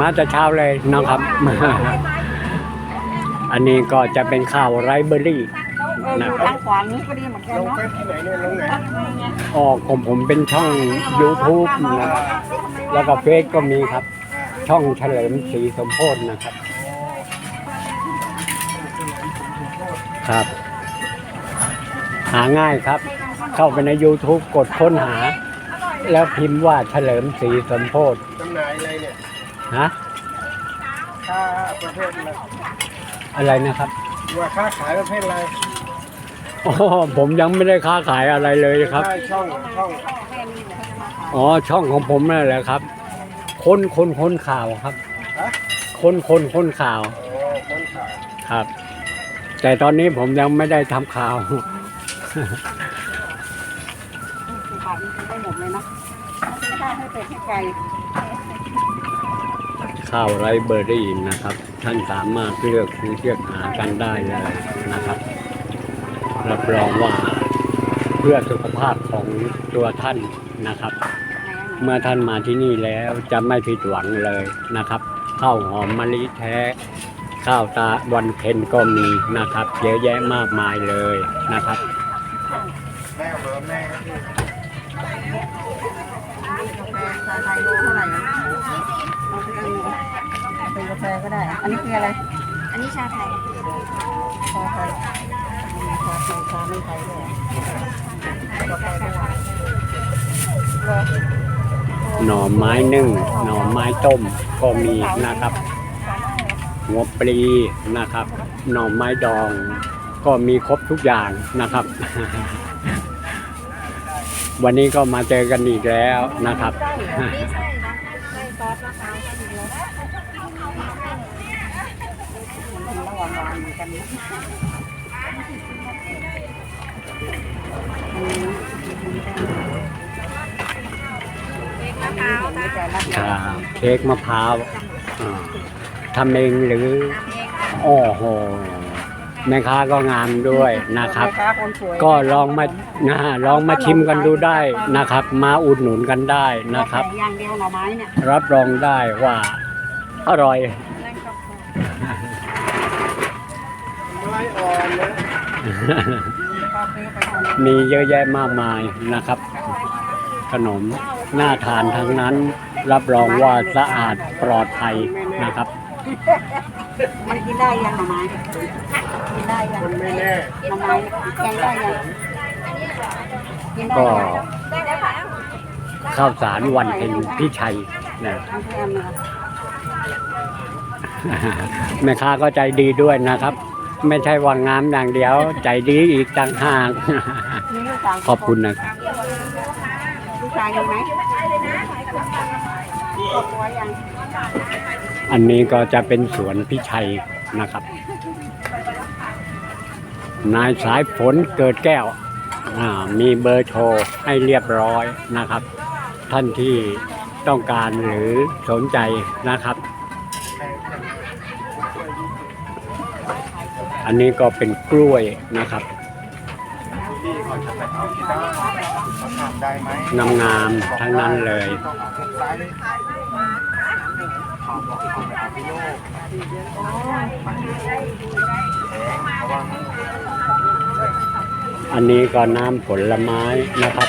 มาแต่เช้าเลยนะครับ อันนี้ก็จะเป็นข้าวไรเบอรี่เอออยู่ทางขวานี้ก็ดีเหมือนกันเนาะออกของผมเป็นช่อง YouTube นะครับ แล้วก็เฟซก็มีครับ ช่องเฉลิมศรีสมโพธนะครับ ครับ หาง่ายครับ เข้าไปใน YouTube กดค้นหา แล้วพิมพ์ว่าเฉลิมศรีสมโพธจำหน่ายอะไรเนี่ย ฮะค่าประเภทอะไรอะไรนะครับว่าค่าขายประเภทอะไรอ๋อผมยังไม่ได้ค้าขายอะไรเลยครับใช่ช่องช่องอ๋อช่องของผมนั่นแหละครับ คนคนคนข่าวครับ ฮะคนคนคนข่าวโอ้คนขายครับ แต่ตอนนี้ผมยังไม่ได้ทำข่าว ขายได้หมดเลยเนาะไม่ได้ให้เป็ดให้ไก่ ข้าวไรเบอรี่นะครับ ท่านสามารถเลือกซื้อเลือกหากันได้เลยนะครับ รับรองว่าเพื่อสุขภาพของตัวท่านนะครับ เมื่อท่านมาที่นี่แล้วจะไม่ผิดหวังเลยนะครับข้าวหอมมะลิแท้ ข้าวตาวันเพ็ญก็มีนะครับ เยอะแยะมากมายเลยนะครับ ชาไทยโลเท่าไหร่อะเอาไปอันหนึ่งเป็นกาแฟก็ได้ อันนี้คืออะไร อันนี้ชาไทยชาไทยชาไทยชาไม่ไทยด้วยกาแฟด้วยเหรอหน่อไม้นึ่ง หน่อไม้ต้มก็มีนะครับ หัวปลีนะครับ หน่อไม้ดอง ก็มีครบทุกอย่างนะครับ วันนี้ก็มาเจอกันอีกแล้วนะครับไม่ใช่นะใส่ซอสมะพร้าวก็มีแล้วระหว่างวางอยู่กันนะอืมมะพร้าวไม่จ้ะใจรักคนะรับเค้กมะพร้าวอ่าทำเองหรือทำเองโอ้โห แม่ค้าก็งามด้วยนะครับแม่ค้าคนสวยก็ลองมานะฮะลองมาชิมกันดูได้นะครับ มาอุดหนุนกันได้นะครับแต่อย่างเดียวหน่อไม้เนี่ยรับรองได้ว่าอร่อยนั่นก็พอไม้อ่อนนะก็ซื้อไปทำมีเยอะแยะมากมายนะครับ ขนมน่าทานทั้งนั้น รับรองว่าสะอาดปลอดภัยนะครับ มันกินได้ยังหน่อไม้กินได้ยังมันไม่แน่หน่อไม้ยังได้ยังกินได้ก็ได้แล้วข้าวสารวันเพ็ญพี่ชัยนะเอาแค่อันนะครับแม่ค้าก็ใจดีด้วยนะครับ ไม่ใช่วางามอย่างเดียว ใจดีอีกต่างหากขอบคุณนะครับ ชายอยู่ไหมครอบครันนี้ก็จะเป็นสวนพี่ชัยนะครับ นายสายฝนเกิดแก้ว มีเบอร์โทรให้เรียบร้อยนะครับ ท่านที่ต้องการหรือสนใจนะครับ อันนี้ก็เป็นกล้วยนะครับ นำงามทั้งนั้นเลยต้องเอาทุกไซส์เขาบอกเขาไปเอาที่โลกระวังอันนี้ก็น้ำผลไม้นะครับ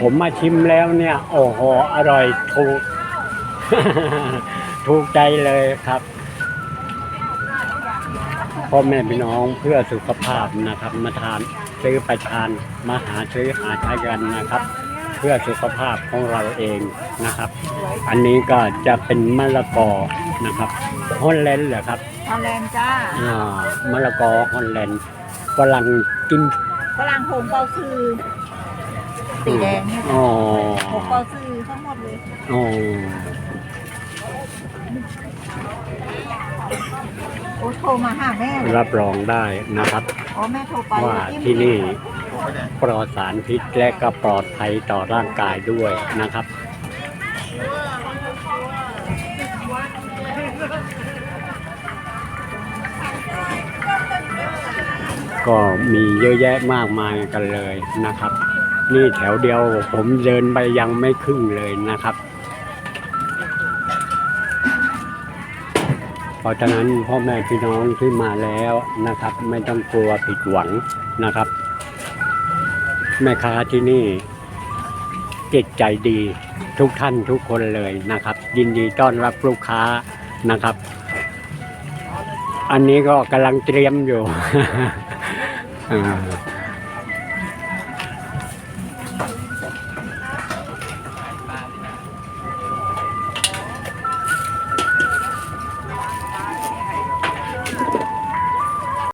ผมมาชิมแล้วเนี่ย โอ้โห อร่อยถูก ถูกใจเลยครับพ่อแม่พี่น้องเพื่อสุขภาพนะครับ มาทาน ซื้อไปทานมาหาซื้อหาใช้กันนะครับ เพื่อสุขภาพของเราเองนะครับ อันนี้ก็จะเป็นมะละกอนะครับฮอลแลนด์เหรอครับฮอลแลนด์จ้าอ่ามะละกอฮอลแลนด์ฝรั่งกินฝรั่งผงเปาซือสีแดงเนี่ยอ๋อผงเปาซือทั้งหมดเลยอ๋อ โอ้โทรมาหาแม่เลยรับรองได้นะครับ อ๋อแม่โทรไปว่าที่นี่ปลอดสารพิษและก็ปลอดภัยต่อร่างกายด้วยนะครับ ก็มีเยอะแยะมากมายกันเลยนะครับ นี่แถวเดียวผมเดินไปยังไม่ครึ่งเลยนะครับ ราะฉะนั้นพ่อแม่พี่น้องที่มาแล้วนะครับ ไม่ต้องกลัวผิดหวังนะครับ แม่ค้าที่นี่จิตใจดีทุกท่านทุกคนเลยนะครับ ยินดีต้อนรับลูกค้านะครับ อันนี้ก็กำลังเตรียมอยู่